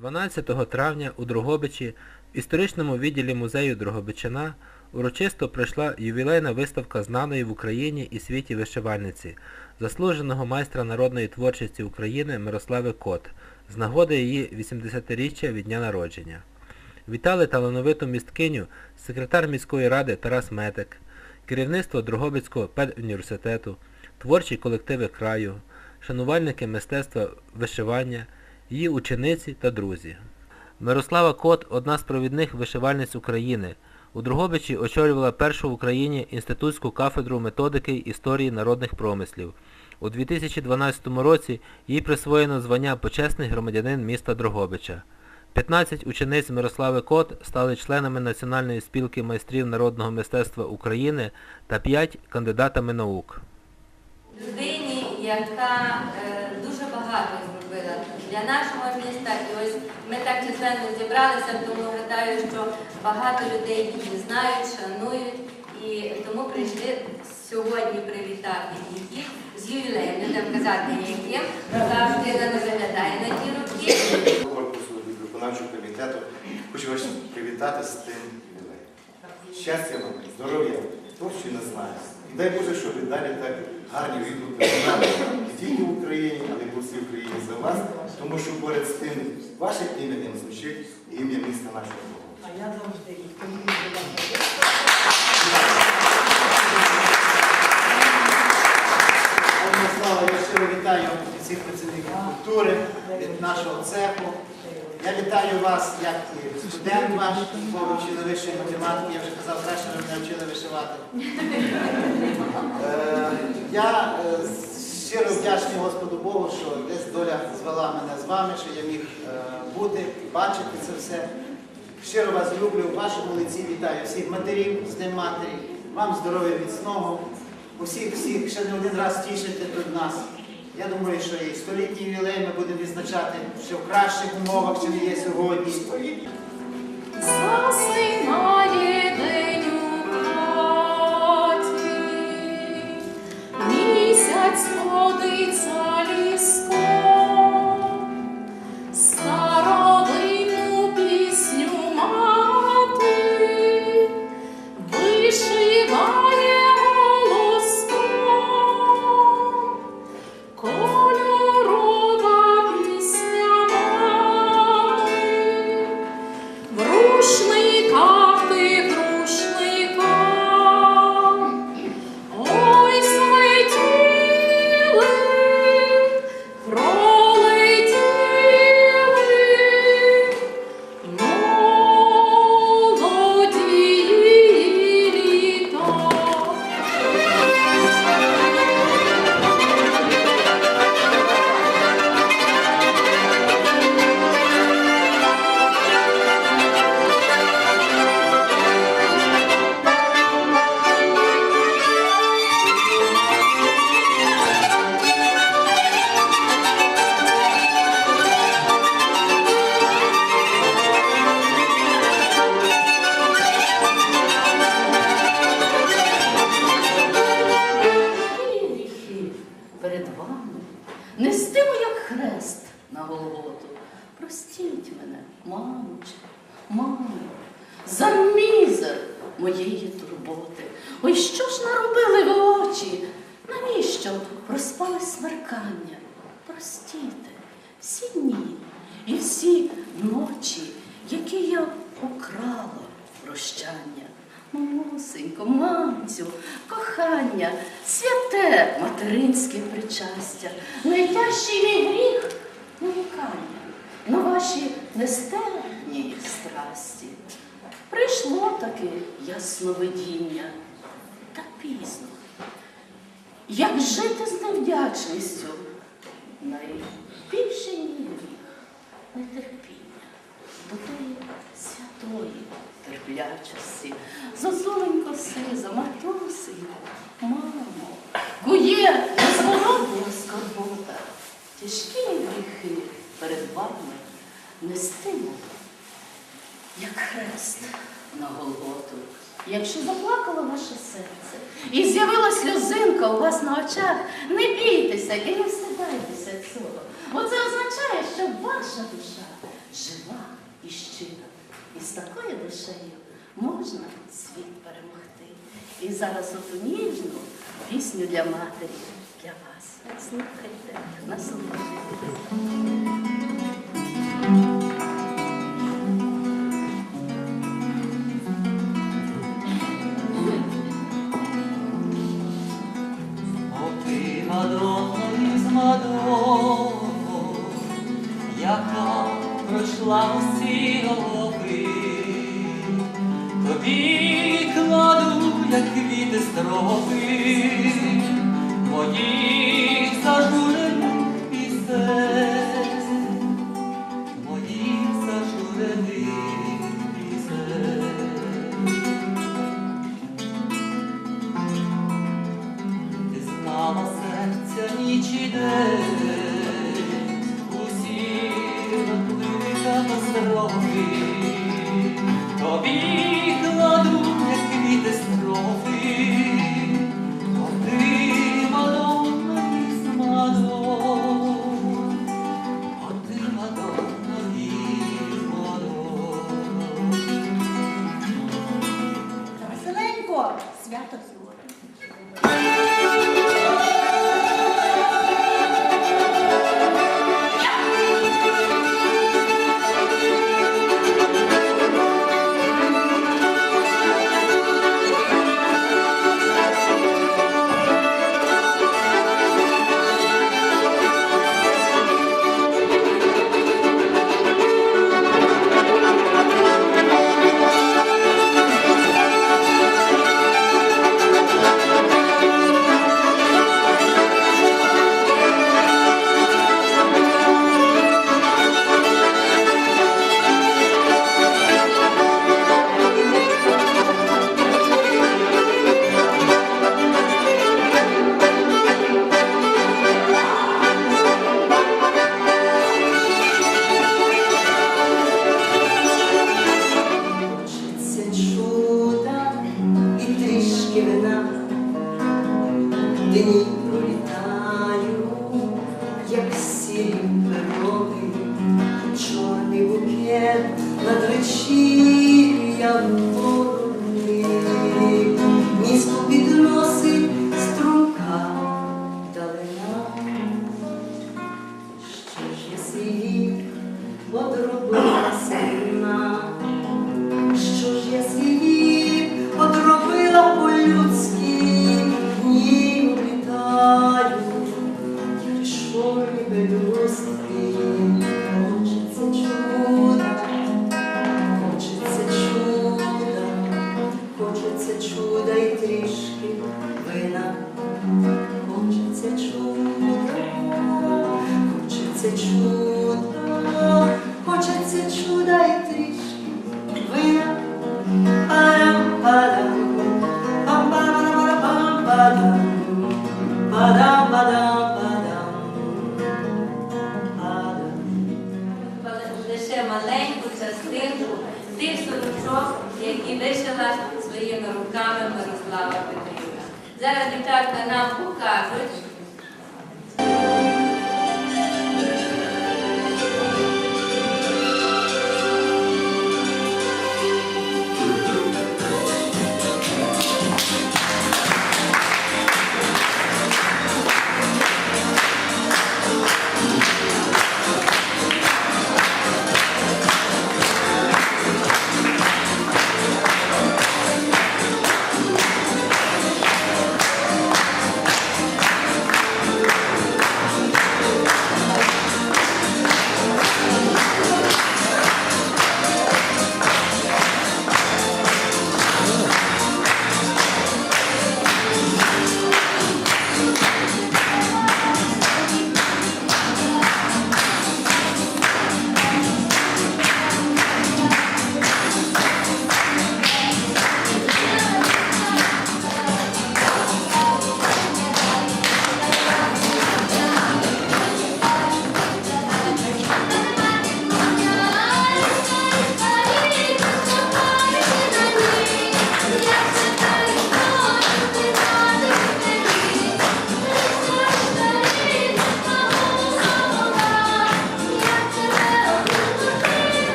12 травня у Дрогобичі в історичному відділі музею Дрогобичина урочисто пройшла ювілейна виставка знаної в Україні і світі вишивальниці, заслуженого майстра народної творчості України Мирослави Кот, з нагоди її 80-річчя від дня народження. Вітали талановиту місткиню, секретар міської ради Тарас Метик, керівництво Дрогобицького педуніверситету, творчі колективи краю, шанувальники мистецтва вишивання, її учениці та друзі. Мирослава Кот – одна з провідних вишивальниць України. У Дрогобичі очолювала першу в Україні інститутську кафедру методики історії народних промислів. У 2012 році їй присвоєно звання почесний громадянин міста Дрогобича. 15 учениць Мирослави Кот стали членами Національної спілки майстрів народного мистецтва України та 5 кандидатами наук. людині, яка е, дуже багато для нашого міста. І ось ми так численно зібралися, тому гадаю, що багато людей її знають, шанують і тому прийшли сьогодні привітати її з ювілеєм. Не будемо казати яким, завжди вона не виглядає на ті роки. корпусу виконавчого комітету. Хочу вас привітати з тим ювілеєм. Щастя вам, здоров'я, творчої наснаги. І дай Боже, щоб і далі так гарні відгуки не тільки в Україні, але й по всій Україні за вас, тому що поряд з тим вашим іменем звучить ім'я міста нашого. А я завжди і тому. Пане Слава, я щиро вітаю всіх працівників культури від нашого цеху. Я вітаю вас, як і студент ваш, якого вчили вищої математики. Я вже казав, краще ви мене вчили вишивати. Е, Я е, вдячний Господу Богу, що десь доля звела мене з вами, що я міг е, бути, бачити це все. Щиро вас люблю, в вашому лиці вітаю всіх матерів з Днем Матері, вам здоров'я міцного, усіх всіх ще не один раз тішите тут нас. Я думаю, що і столітній ювілей ми будемо відзначати ще в кращих умовах, чим є сьогодні. Мамо, за мізер моєї турботи. Ой, що ж наробили ви очі? Навіщо проспали смеркання? Простіте всі дні і всі ночі, які я украла прощання. Мамусенько, мамцю, кохання, святе материнське причастя, найтяжчий мій гріх нарікання на ваші нестерпні страсті. Прийшло таки ясновидіння, та пізно. Як жити з невдячністю? Найбільший мій гріх нетерпіння до тої святої терплячості. Зозуленько сиза, матусенько, мамо, кує незворотна скорбота, тяжкі гріхи перед вами нестиму, як хрест на Голготу. Якщо заплакало ваше серце і з'явилась сльозинка у вас на очах, не бійтеся і не встидайтеся цього. Бо це означає, що ваша душа жива і щира. І з такою душею можна світ перемогти. І зараз оту ніжну пісню для матері для вас. Слухайте, насолоджуйтесь. Deus Cristo.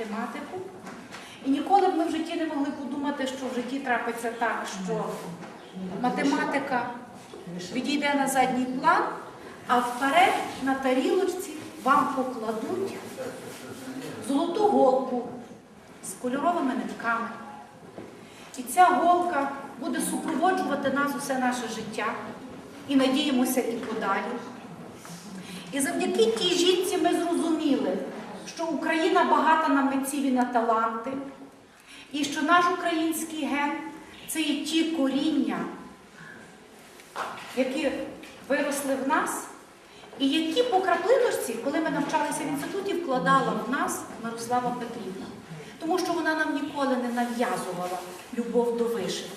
Математику. І ніколи б ми в житті не могли подумати, що в житті трапиться так, що математика відійде на задній план, а вперед на тарілочці вам покладуть золоту голку з кольоровими нитками. І ця голка буде супроводжувати нас усе наше життя і надіємося і подалі. І завдяки тій жінці ми зрозуміли, що Україна багата на митців і на таланти, і що наш український ген це є ті коріння, які виросли в нас, і які по краплиночці, коли ми навчалися в інституті, вкладала в нас Мирослава Петрівна. Тому що вона нам ніколи не нав'язувала любов до вишивки.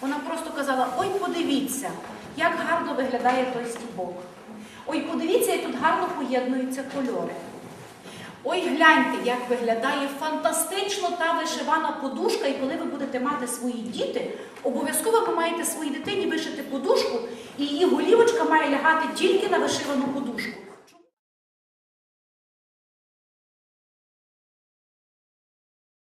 Вона просто казала: ой, подивіться, як гарно виглядає той стібок. Ой, подивіться, як тут гарно поєднуються кольори. Ой, гляньте, як виглядає фантастично та вишивана подушка, і коли ви будете мати свої діти, обов'язково ви маєте своїй дитині вишити подушку, і її голівочка має лягати тільки на вишивану подушку.